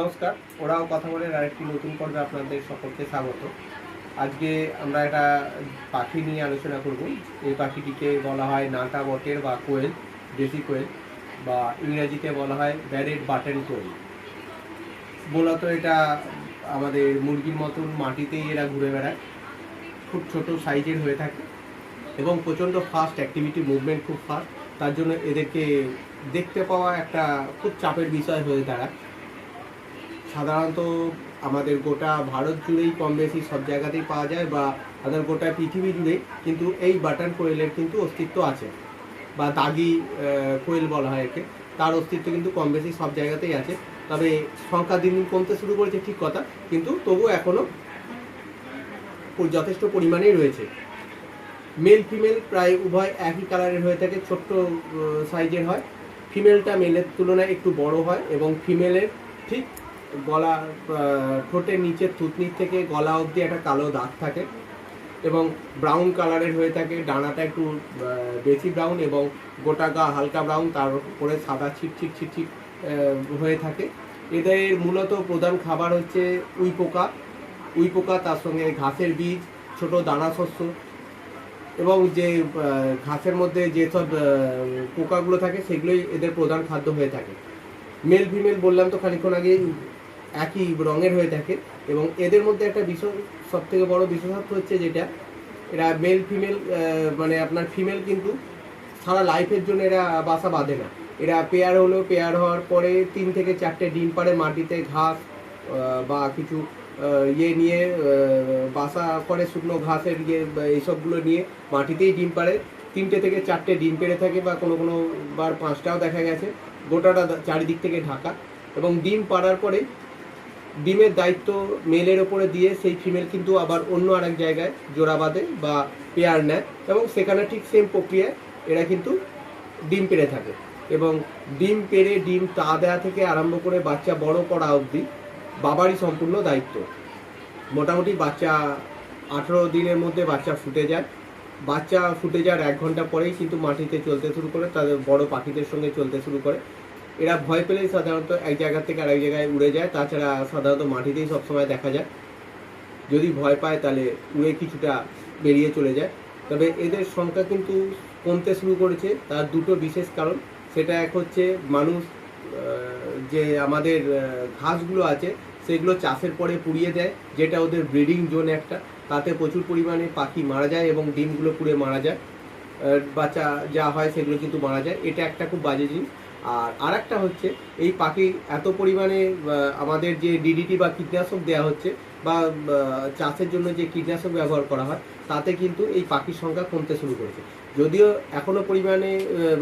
নমস্কার, ওরাও কথা বলে আরেকটি নতুন পর্বে আপনাদের সকলকে স্বাগত। আজকে আমরা একটা পাখি নিয়ে আলোচনা করব। এই পাখিটিকে বলা হয় নাটা বটের বা কোয়েল, দেশি কোয়েল, বা ইংরেজিতে বলা হয় ব্যারেড বাটেন কোয়েল। মূলত এটা আমাদের মুরগির মতন মাটিতেই এরা ঘুরে বেড়ায়। খুব ছোট সাইজের হয়ে থাকে এবং প্রচণ্ড ফাস্ট অ্যাক্টিভিটি মুভমেন্ট খুব ফাস্ট তার জন্য এদেরকে দেখতে পাওয়া একটা খুব চাপের বিষয় হয়ে দাঁড়ায়। সাধারণত আমাদের গোটা ভারত জুড়েই কম বেশি সব জায়গাতেই পাওয়া যায় বা আমাদের গোটা পৃথিবী জুড়েই কিন্তু এই বাটন কোয়েলের কিন্তু অস্তিত্ব আছে। বা দাগি কোয়েল বলা হয় একে। তার অস্তিত্ব কিন্তু কম বেশি সব জায়গাতেই আছে। তবে সংখ্যা দিন দিন কমতে শুরু করেছে, ঠিক কথা, কিন্তু তবুও এখনও যথেষ্ট পরিমাণেই রয়েছে। মেল, ফিমেল প্রায় উভয় একই কালারের হয়ে থাকে, ছোট্ট সাইজের হয়। ফিমেলটা মেলের তুলনায় একটু বড় হয় এবং ফিমেলের ঠিক গলা ঠোঁটের নিচের থুতনির থেকে গলা অবধি একটা কালো দাগ থাকে এবং ব্রাউন কালারের হয়ে থাকে। ডানাটা একটু বেশি ব্রাউন এবং গোটা গা হালকা ব্রাউন তার উপরে সাদা ছিট ছিট ছিট ছিট হয়ে থাকে। এদের মূলত প্রধান খাবার হচ্ছে উই পোকা। উই পোকা তার সঙ্গে ঘাসের বীজ, ছোট দানা শস্য এবং যে ঘাসের মধ্যে যেসব পোকাগুলো থাকে, সেগুলোই এদের প্রধান খাদ্য হয়ে থাকে। মেল ফিমেল বললাম তো খানিক্ষণ আগে একই রঙের হয়ে থাকে এবং এদের মধ্যে একটা বিষয় সব থেকে বড় বিশেষত্ব হচ্ছে যেটা, এরা মেল ফিমেল মানে আপনার ফিমেল কিন্তু সারা লাইফের জন্য এরা বাসা বাঁধে না। এরা পেয়ার হলেও পেয়ার হওয়ার পরে তিন থেকে চারটে ডিম পাড়ে মাটিতে ঘাস বা কিছু ইয়ে নিয়ে বাসা করে শুকনো ঘাসের ইয়ে এইসবগুলো নিয়ে মাটিতেই ডিম পাড়ে। তিনটে থেকে চারটে ডিম পেড়ে থাকে বা কোনো কোনো বার পাঁচটাও দেখা গেছে। গোটাটা চারিদিক থেকে ঢাকা। এবং ডিম পাড়ার পরে ডিমের দায়িত্ব মেলের ওপরে দিয়ে সেই ফিমেল কিন্তু আবার অন্য আরেক জায়গায় জোড়া বাঁধে বা পেয়ার নেয় এবং সেখানে ঠিক সেম প্রক্রিয়ায় এরা কিন্তু ডিম পেড়ে থাকে এবং ডিম পেড়ে ডিম তা দেওয়া থেকে আরম্ভ করে বাচ্চা বড় করা অবধি বাবারই সম্পূর্ণ দায়িত্ব। মোটামুটি বাচ্চা আঠেরো দিনের মধ্যে বাচ্চা ফুটে যায়। বাচ্চা ফুটে যাওয়ার এক ঘণ্টা পরেই কিন্তু মাটিতে চলতে শুরু করে, তাদের বড় পাখিদের সঙ্গে চলতে শুরু করে। এরা ভয় পেলেই সাধারণত এক জায়গা থেকে আরেক জায়গায় উড়ে যায়, তাছাড়া সাধারণত মাটিতেই সবসময় দেখা যায়। যদি ভয় পায় তাহলে উড়ে কিছুটা বেরিয়ে চলে যায়। তবে এদের সংখ্যা কিন্তু কমতে শুরু করেছে, তার দুটো বিশেষ কারণ। সেটা এক হচ্ছে মানুষ যে আমাদের ঘাসগুলো আছে, সেগুলো চাষের পরে পুড়িয়ে দেয়, যেটা ওদের ব্রিডিং জোন একটা। তাতে প্রচুর পরিমাণে পাখি মারা যায় এবং ডিমগুলো পুড়ে মারা যায়। বাচ্চা যা হয় সেগুলো কিন্তু মারা যায়। এটা একটা খুব বাজে জিনিস। আর আরেকটা হচ্ছে, এই পাখি এত পরিমাণে আমাদের যে ডিডিটি বা কীটনাশক দেওয়া হচ্ছে বা চাষের জন্য যে কীটনাশক ব্যবহার করা হয়, তাতে কিন্তু এই পাখির সংখ্যা কমতে শুরু করেছে। যদিও এখনও পরিমাণে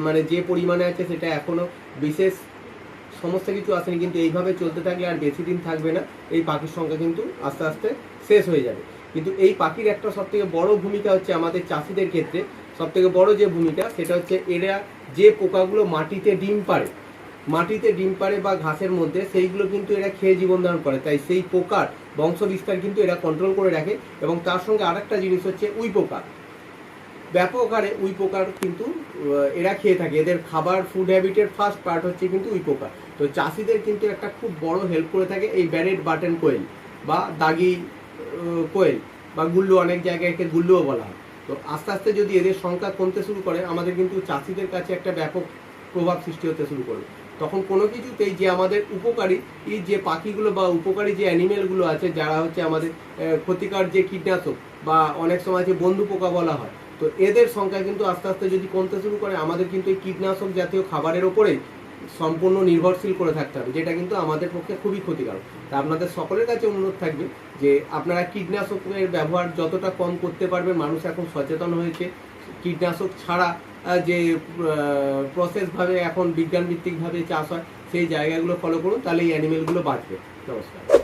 মানে যে পরিমাণে আছে সেটা এখনও বিশেষ সমস্ত কিছু আসেনি, কিন্তু এইভাবে চলতে থাকলে আর বেশি দিন থাকবে না, এই পাখির সংখ্যা কিন্তু আস্তে আস্তে শেষ হয়ে যাবে। কিন্তু এই পাখির একটা সব থেকে বড় ভূমিকা হচ্ছে আমাদের চাষিদের ক্ষেত্রে। সব থেকে বড় যে ভূমিকা সেটা হচ্ছে এরা যে পোকাগুলো মাটিতে ডিম পারে মাটিতে ডিম পারে বা ঘাসের মধ্যে সেইগুলো কিন্তু এরা খেয়ে জীবন ধারণ করে। তাই সেই পোকার বংশ বিস্তার কিন্তু এরা কন্ট্রোল করে রাখে এবং তার সঙ্গে আরেকটা জিনিস হচ্ছে উই পোকা। ব্যাপক হারে উই পোকার কিন্তু এরা খেয়ে থাকে। এদের খাবার ফুড হ্যাবিটের ফার্স্ট পার্ট হচ্ছে কিন্তু উই পোকা। তো চাষিদের কিন্তু একটা খুব বড় হেল্প করে থাকে এই ব্যারেট বাটন কোয়েল বা দাগি কোয়েল বা গুল্লু অনেক জায়গায় একে গুল্লুও বলা হয়। তো আস্তে আস্তে যদি এদের সংখ্যা কমতে শুরু করে, আমাদের কিন্তু চাষিদের কাছে একটা ব্যাপক প্রভাব সৃষ্টি হতে শুরু করবে। তখন কোনো কিছুতেই যে আমাদের উপকারী, এই যে পাখিগুলো বা উপকারী যে অ্যানিমেলগুলো আছে, যারা হচ্ছে আমাদের ক্ষতিকর যে কীটনাশক বা অনেক সময় যে বন্ধু পোকা বলা হয়, তো এদের সংখ্যা কিন্তু আস্তে আস্তে যদি কমতে শুরু করে, আমাদের কিন্তু এই কীটনাশক জাতীয় খাবারের ওপরেই সম্পূর্ণ নির্ভরশীল করে থাকতে হবে, যেটা কিন্তু আমাদের পক্ষে খুবই ক্ষতিকারক। তা আপনাদের সকলের কাছে অনুরোধ থাকবে যে আপনারা কীটনাশকের ব্যবহার যতটা কম করতে পারবেন, মানুষ এখন সচেতন হয়েছে। কীটনাশক ছাড়া যে প্রসেসভাবে এখন বিজ্ঞানভিত্তিকভাবে চাষ হয়, সেই জায়গাগুলো ফলো করুন, তাহলে এই অ্যানিমেলগুলো বাঁচবে। নমস্কার।